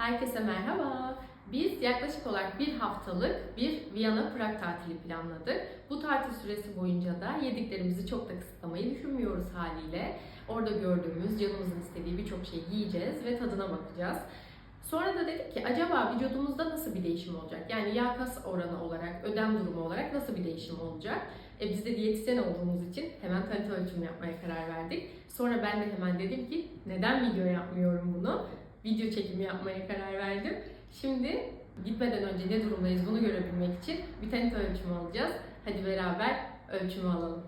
Herkese merhaba. Biz yaklaşık olarak bir haftalık bir Viyana Prag tatili planladık. Bu tatil süresi boyunca da yediklerimizi çok da kısıtlamayı düşünmüyoruz haliyle. Orada gördüğümüz, canımızın istediği birçok şey yiyeceğiz ve tadına bakacağız. Sonra da dedik ki acaba vücudumuzda nasıl bir değişim olacak? Yani yağ kas oranı olarak, ödem durumu olarak nasıl bir değişim olacak? E biz de diyetisyen olduğumuz için hemen kalite ölçümü yapmaya karar verdik. Sonra ben de hemen dedim ki neden video yapmıyorum bunu? Video çekimi yapmaya karar verdim. Şimdi gitmeden önce ne durumdayız bunu görebilmek için bir tane ölçümü alacağız. Hadi beraber ölçümü alalım.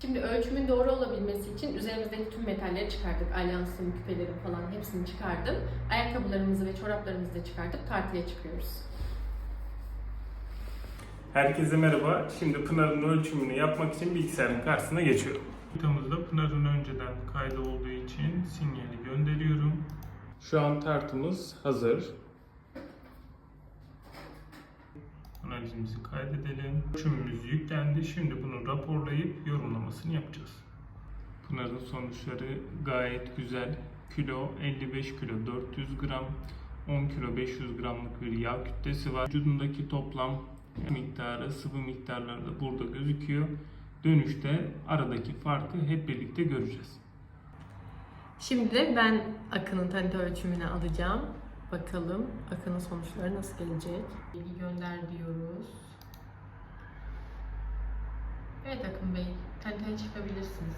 Şimdi ölçümün doğru olabilmesi için üzerimizdeki tüm metalleri çıkardık. Alyansım, küpelerim falan hepsini çıkardım. Ayakkabılarımızı ve çoraplarımızı da çıkartıp tartıya çıkıyoruz. Herkese merhaba. Şimdi Pınar'ın ölçümünü yapmak için bilgisayarın karşısına geçiyorum. Haritamızda Pınar'ın önceden kaydı olduğu için sinyali gönderiyorum. Şu an tartımız hazır. Analizimizi kaydedelim. Ölçümümüz yüklendi. Şimdi bunu raporlayıp yorumlamasını yapacağız. Pınar'ın sonuçları gayet güzel. Kilo 55 kilo 400 gram. 10 kilo 500 gramlık bir yağ kütlesi var. Vücudundaki toplam miktarı, sıvı miktarları da burada gözüküyor. Dönüşte aradaki farkı hep birlikte göreceğiz. Şimdi de ben Akın'ın tanite ölçümünü alacağım. Bakalım Akın'ın sonuçları nasıl gelecek. Bilgi gönder diyoruz. Evet Akın Bey, taniteye çıkabilirsiniz.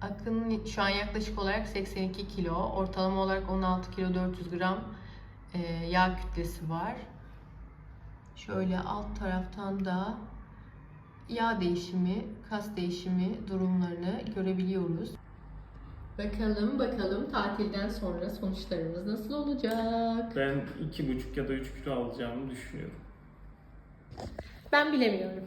Akın şu an yaklaşık olarak 82 kilo, ortalama olarak 16 kilo 400 gram e, yağ kütlesi var. Şöyle alt taraftan da yağ değişimi, kas değişimi durumlarını görebiliyoruz. Bakalım bakalım tatilden sonra sonuçlarımız nasıl olacak? Ben 2,5 ya da 3 kilo alacağımı düşünüyorum. Ben bilemiyorum.